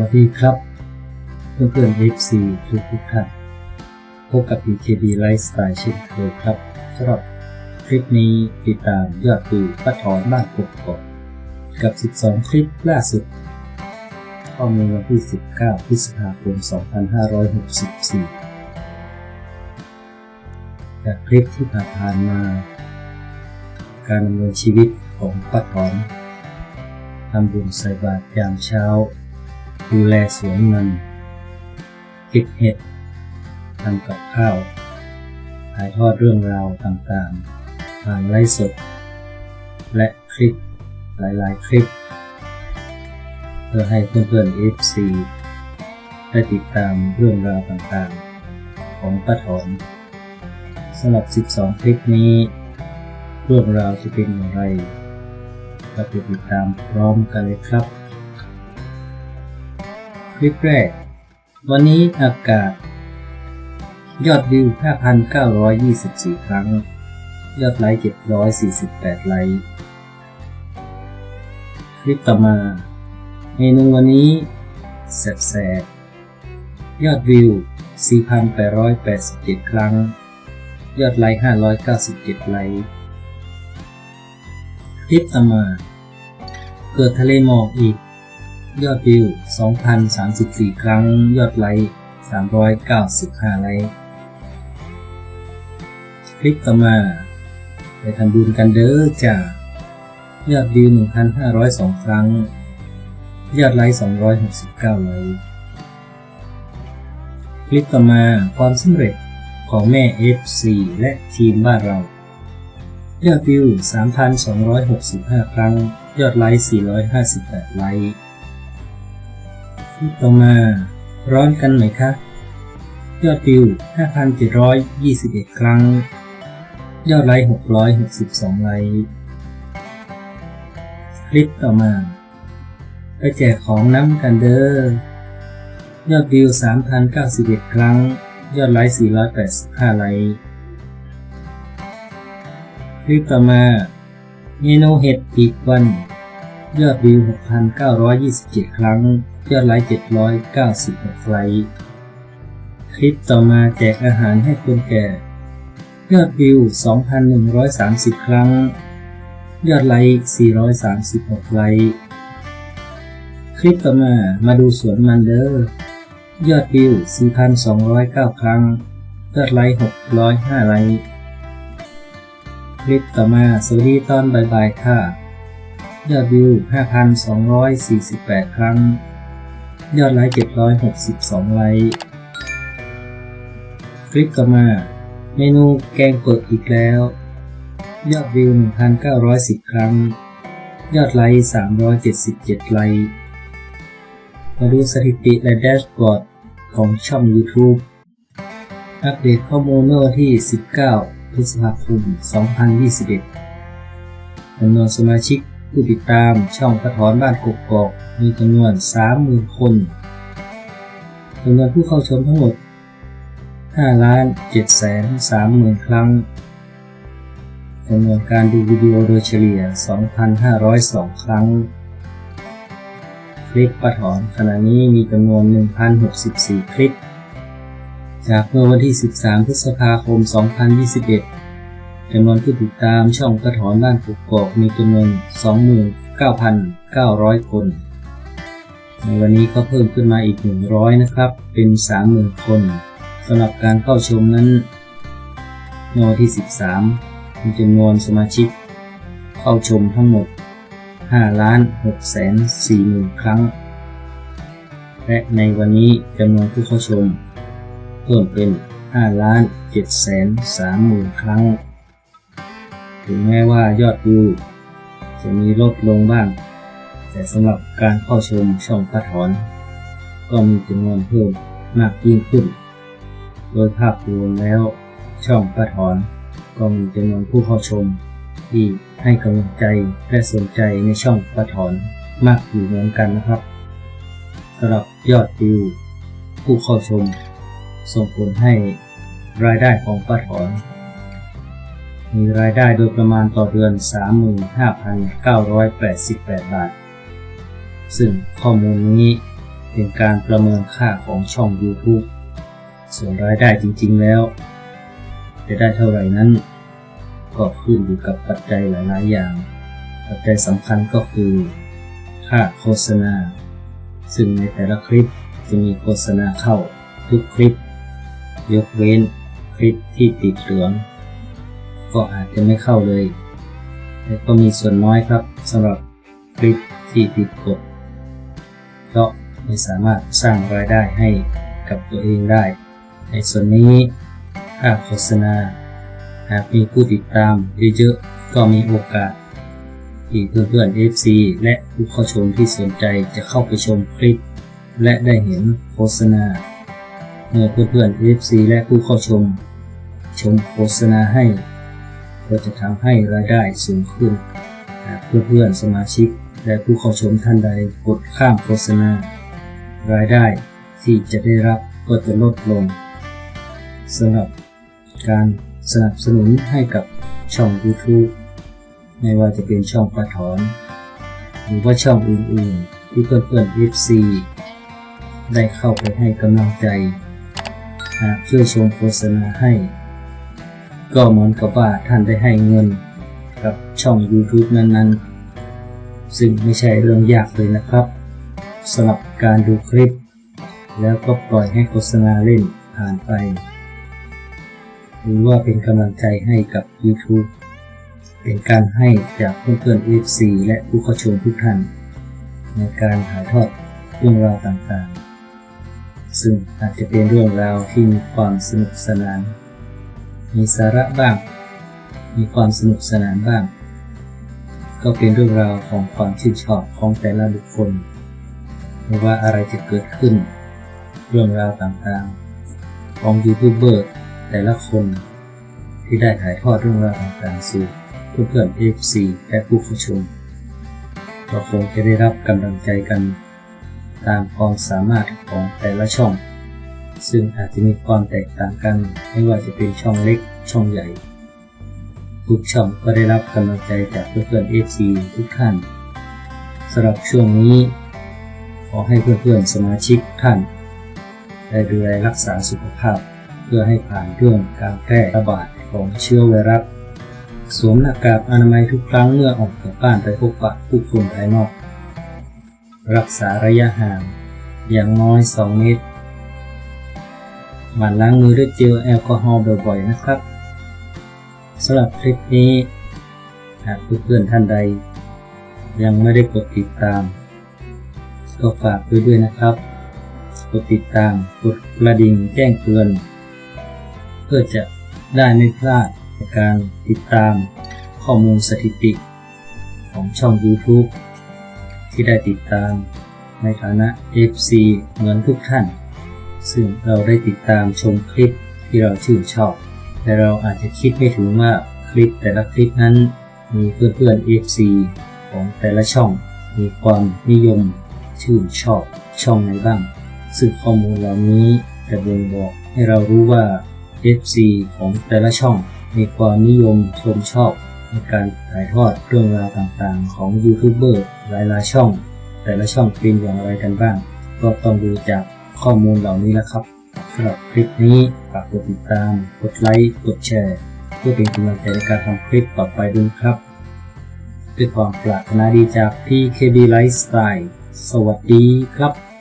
วัสดีครับ เพื่อนเพื่อน FC ทุกทุกท่านพบกับ BKB Lifestyle เช่นเคยครับสำหรับคลิปนี้ติดตามยอดวิวป้าถอนบ้านกบกกับ 12 คลิปล่าสุด ข้อมูลวันที่ 19 พฤษภาคม 2564 จากคลิปที่ผ่านมา การดำเนินชีวิตของป้าถอนทำบุญใส่บาตรยามเช้า ดูแลสวนเงินเก็บเห็ดทำกับข้าวถ่ายทอดเรื่องราวต่างๆ ผ่านไลฟ์สด และคลิปหลายๆ คลิป เพื่อให้เพื่อนๆ FC ได้ติดตามเรื่องราวต่างๆ ของป้าถอนสำหรับ 12 คลิปนี้ เรื่องราวจะเป็นอย่างไรเราไปติดตามพร้อมกันเลยครับ ลิปแรก วันนี้อากาศ ยอดวิว 5,924 ครั้ง ยอดไลค์ 748 ไลค์ คลิปต่อมา เมนูวันนี้ แสบๆยอดวิว 4,887 ครั้ง ยอดไลค์ 597 ไลค์ คลิปต่อมา เกิดทะเลหมอกอีก ยอดวิว 2,034 ครั้ง ยอดไลค์ 395 ไลค์ คลิปต่อมา ไปทำบุญกันเด้อจ้ายอดวิว 1,502 ครั้ง ยอดไลค์ 269 ไลค์ คลิปต่อมาความสำเร็จของแม่ FC และทีมบ้านเรา ยอดวิว 3,265 ครั้ง ยอดไลค์ 458 ไลค์ ลิปต่อมา ร้อนกันไหมคะ ยอดวิว 5,721 ครั้ง ยอดไลค์ 662 ไลค์คลิปต่อมา ไปแจกของน้ำกันเด้อยอดวิว 3,091 ครั้ง ยอดไลค์ 485 ไลค์คลิปต่อมา เมนูเห็ดอีกวัน ยอดวิว 6,927 ครั้ง ยอดไลค์796ไลค์ คลิปต่อมาแจกอาหารให้คนแก่ ยอดวิว 2,130 ครั้ง ยอดไลค์436ไลค์ คลิปต่อมามาดูสวนมันเดอร์ยอดวิว 4,209 ครั้ง ยอดไลค์605ไลค์คลิปต่อมาสวัสดีตอนบ่ายๆค่ะ ยอดวิว 5,248 ครั้ง ยอดไลค์762ไลค์คลิปต่อมา เมนูแกงเปิดอีกแล้ว ยอดวิว 1,910 ครั้ง ยอดไลค์ 377 ไลค์มาดูสถิติและแดชบอร์ดของช่อง YouTube อัปเดตข้อมูลเมื่อวันที่ 19 พฤษภาคม 2021จำนวนสมาชิก ผู้ติดตามช่องกระถอนบ้านกกอกมีจำนวน 30,000 คนจำนวนผู้เข้าชมทั้งหมด 5 ล้าน7แสน30,000ครั้งจำนวนการดูวิดีโอโดยเฉลี่ย 2,502 ครั้ง คลิปประถอนขณะนี้มีจำนวน 1,064 คลิป จากเมื่อวันที่ 13 พฤษภาคม 2021 จำนวนผู้ติดตามช่องกระถอนบ้านกุกกอกมีจำนวน 29,900 คน ในวันนี้ก็เพิ่มขึ้นมาอีก 100 นะครับ เป็น 30,000 คนสำหรับการเข้าชมนั้นในวันที่ 13 มีจำนวนสมาชิก เข้าชมทั้งหมด 5 ล้าน6แสน4หมื่นครั้ง และในวันนี้จำนวนผู้เข้าชม เพิ่มเป็น 5 ล้าน7แสน3หมื่นครั้ง ถึงแม้ว่ายอดวิวจะมีลดลงบ้าง แต่สำหรับการเข้าชมช่องพัดถอน ก็มีจำนวนเพิ่มมากยิ่งขึ้น โดยภาพรวมแล้วช่องพัดถอน ก็มีจำนวนผู้เข้าชม ที่ให้กำลังใจและสนใจในช่องประถอนมากอยู่เหมือนกันนะครับสำหรับยอดวิวผู้เข้าชม ส่งผลให้รายได้ของประถอน มีรายได้โดยประมาณต่อเดือน 35,988 บาท ซึ่งข้อมูลนี้เป็นการประเมินค่าของช่อง YouTube ส่วนรายได้จริงๆแล้ว จะได้เท่าไหร่นั้น ก็ขึ้นอยู่กับปัจจัยหลายๆอย่าง ปัจจัยสำคัญก็คือ ค่าโฆษณา ซึ่งในแต่ละคลิปจะมีโฆษณาเข้าทุกคลิป ยกเว้นคลิปที่ติดเหลือง ก็อาจจะไม่เข้าเลย แต่ก็มีส่วนน้อยครับสำหรับคลิปที่ติดกดเพราะไม่สามารถสร้างรายได้ให้กับตัวเองได้ ในส่วนนี้ค่าโฆษณา หากมีผู้ติดตามเยอะๆก็มีโอกาสที่เพื่อนๆ FC และผู้เข้าชมที่สนใจจะเข้าไปชมคลิป และได้เห็นโฆษณา เมื่อเพื่อนๆ FC และผู้เข้าชม ชมโฆษณาให้ ก็จะทำให้รายได้สูงขึ้นหากเพื่อนๆสมาชิกและผู้เข้าชมท่านใดกดข้ามโฆษณา รายได้ที่จะได้รับก็จะลดลงสำหรับการสนับสนุนให้กับช่อง YouTube ไม่ว่าจะเป็นช่องปะถอน หรือว่าช่องอื่นๆ ที่เพื่อนๆ FC ได้เข้าไปให้กำลังใจ หากช่วยชมโฆษณาให้ ก็เหมือนกับว่าท่านได้ให้เงินกับช่อง YouTube นั้นๆ ซึ่งไม่ใช่เรื่องยากเลยนะครับสำหรับการดูคลิป แล้วก็ปล่อยให้โฆษณาเล่นผ่านไป หรือว่าเป็นกำลังใจให้กับ YouTube เป็นการให้จากเพื่อนๆ FC และผู้เข้าชมทุกท่าน ในการถ่ายทอดเรื่องราวต่างๆ ซึ่งอาจจะเป็นเรื่องราวที่มีความสนุกสนาน มีสาระบ้าง มีความสนุกสนานบ้าง ก็เป็นเรื่องราวของความชื่นชอบของแต่ละบุคคลไม่ว่าอะไรจะเกิดขึ้น เรื่องราวต่างๆ ของยูทูบเบอร์แต่ละคนที่ได้ถ่ายทอดเรื่องราวต่างๆสู่เพื่อนๆ FC และผู้เข้าชมก็คงจะได้รับกำลังใจกันตามความสามารถของแต่ละช่อง ซึ่งอาจจะมีความแตกต่างกัน ไม่ว่าจะเป็นช่องเล็กช่องใหญ่ ทุกช่องก็ได้รับกำลังใจจากเพื่อนๆ FC ทุกท่านสำหรับช่วงนี้ ขอให้เพื่อนๆสมาชิกท่าน ได้ดูแลรักษาสุขภาพ เพื่อให้ผ่านเรื่องการแพร่ระบาดของเชื้อไวรัสสวมหน้ากากอนามัยทุกครั้งเมื่อออกจากบ้านไปพบปะผู้คนภายนอก รักษาระยะห่าง อย่างน้อย 2 เมตร หมั่นล้างมือด้วยเจลแอลกอฮอล์บ่อยๆนะครับสำหรับคลิปนี้ หากเพื่อนๆท่านใด ยังไม่ได้กดติดตาม ก็ฝากด้วยด้วยนะครับ กดติดตามกดกระดิ่งแจ้งเตือน เพื่อจะได้ไม่พลาดในการติดตามข้อมูลสถิติของช่อง YouTube ที่ได้ติดตามในฐานะ FC เหมือนทุกท่าน ซึ่งเราได้ติดตามชมคลิปที่เราชื่นชอบ แต่เราอาจจะคิดไม่ถึงว่าคลิปแต่ละคลิปนั้น มีเพื่อนๆ FC ของแต่ละช่อง มีความนิยมชื่นชอบช่องไหนบ้าง ซึ่งข้อมูลเหล่านี้จะบ่งบอกให้เรารู้ว่า FC ของแต่ละช่อง มีความนิยมชมชอบในการถ่ายทอดเรื่องราวต่างๆ ของยูทูบเบอร์หลายๆช่อง แต่ละช่องเป็นอย่างไรกันบ้าง ก็ต้องดูจาก ข้อมูลเหล่านี้แล้วครับสำหรับคลิปนี้ฝากกดติดตาม กดไลค์ กดแชร์ เพื่อเป็นกำลังใจในการทำคลิปต่อไปด้วยครับ ด้วยความปรารถนาดีจากพี่ KB Lifestyle สวัสดีครับ